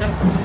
맞죠?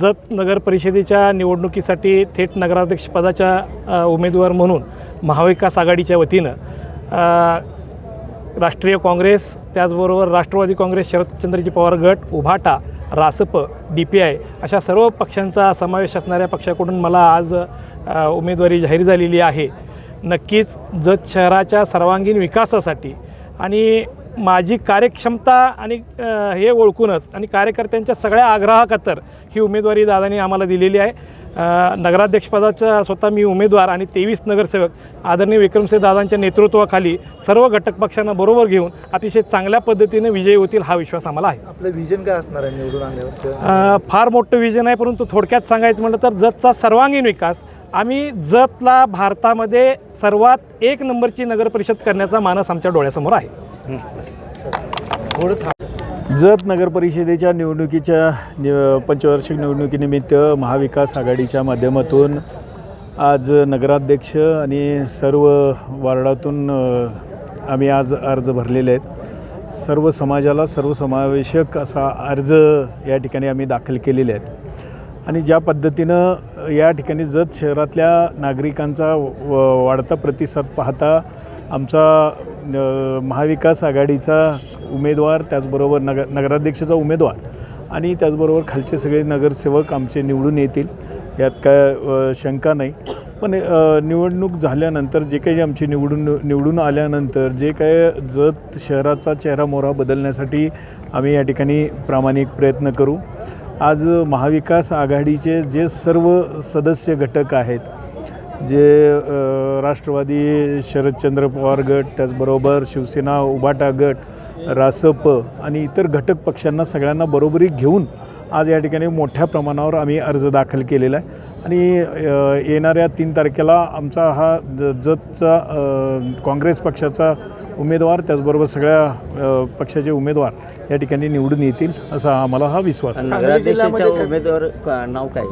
जत नगर परिषदेच्या निवडणुकीसाठी थेट नगराध्यक्षपदाच्या उमेदवार म्हणून महाविकास आघाडीच्या वतीनं राष्ट्रीय काँग्रेस त्याचबरोबर राष्ट्रवादी काँग्रेस शरदचंद्रजी पवार गट उभाटा रासप डी पी आय अशा सर्व पक्षांचा समावेश असणाऱ्या पक्षाकडून मला आज उमेदवारी जाहीर झालेली आहे. नक्कीच जत शहराच्या सर्वांगीण विकासासाठी आणि माझी कार्यक्षमता आणि हे ओळखूनच आणि कार्यकर्त्यांच्या सगळ्या आग्रहाखातर ही उमेदवारी दादांनी आम्हाला दिलेली आहे. नगराध्यक्षपदाचा स्वतः मी उमेदवार आणि तेवीस नगरसेवक आदरणीय विक्रमसिंह दादांच्या नेतृत्वाखाली सर्व घटक पक्षांना बरोबर घेऊन अतिशय चांगल्या पद्धतीने विजयी होतील हा विश्वास आम्हाला आहे. आपलं विजन काय असणार आहे निवडून आल्यावर? फार मोठं विजन आहे परंतु थोडक्यात सांगायचं म्हटलं तर जतचा सर्वांगीण विकास आम्ही जतला भारतामध्ये सर्वात एक नंबरची नगर परिषद करण्याचा मानस आमच्या डोळ्यासमोर आहे. जत नगर परिषदेच्या निवडणुकीच्या नि पंचवार्षिक निवडणुकीनिमित्त महाविकास आघाडीच्या माध्यमातून आज नगराध्यक्ष आणि सर्व वार्डातून आम्ही आज अर्ज भरलेले आहेत. सर्व समाजाला सर्वसमावेशक असा अर्ज या ठिकाणी आम्ही दाखल केलेले आहेत. आणि ज्या पद्धतीनं या ठिकाणी जत शहरातल्या नागरिकांचा व- वाढता प्रतिसाद पाहता आमचा महाविकास आघाडीचा उमेदवार त्याचबरोबर नगर नगराध्यक्षाचा उमेदवार आणि त्याचबरोबर खालचे सगळे नगरसेवक आमचे निवडून येतील यात काय शंका नाही. पण निवडणूक झाल्यानंतर जे काही आमची निवडून निवडून आल्यानंतर जे काय जत शहराचा चेहरा मोहरा बदलण्यासाठी आम्ही या ठिकाणी प्रामाणिक प्रयत्न करू. आज महाविकास आघाडीचे जे सर्व सदस्य घटक आहेत जे राष्ट्रवादी शरदचंद्र पवार गट त्याचबरोबर शिवसेना उबाटा गट रासप आणि इतर घटक पक्षांना सगळ्यांना बरोबरी घेऊन आज या ठिकाणी मोठ्या प्रमाणावर आम्ही अर्ज दाखल केलेला आहे. आणि येणाऱ्या तीन तारखेला आमचा हा ज जतचा काँग्रेस पक्षाचा उमेदवार त्याचबरोबर सगळ्या पक्षाचे उमेदवार या ठिकाणी निवडून येतील असा आम्हाला हा विश्वास उमेदवार नाव काय?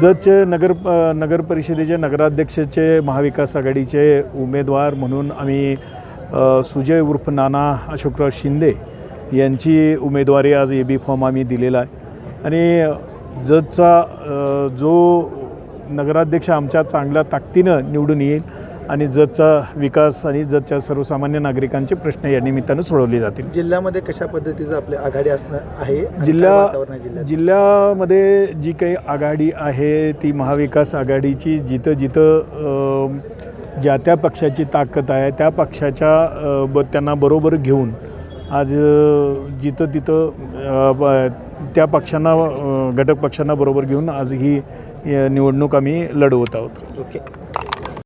जतचे नगर अ, नगर परिषदेचे नगराध्यक्षाचे महाविकास आघाडीचे उमेदवार म्हणून आम्ही सुजय उर्फ नाना अशोकराव शिंदे यांची उमेदवारी आज ए बी फॉर्म आम्ही दिलेला आहे. आणि जतचा जो नगराध्यक्ष आमच्या चांगल्या ताकदीनं निवडून येईल आणि जतचा विकास आणि जतच्या सर्वसामान्य नागरिकांचे प्रश्न या निमित्तानं सोडवले जातील. जिल्ह्यामध्ये कशा पद्धतीचं आपली आघाडी असणं आहे जिल्हा जिल्ह्यामध्ये जी काही आघाडी आहे ती महाविकास आघाडीची जिथं जिथं ज्या त्या पक्षाची ताकद आहे त्या पक्षाच्या ब त्यांना बरोबर घेऊन आज जिथं तिथं त्या पक्षांना घटक पक्षांना बरोबर घेऊन आज ही निवडणूक आम्ही लढवत आहोत. ओके.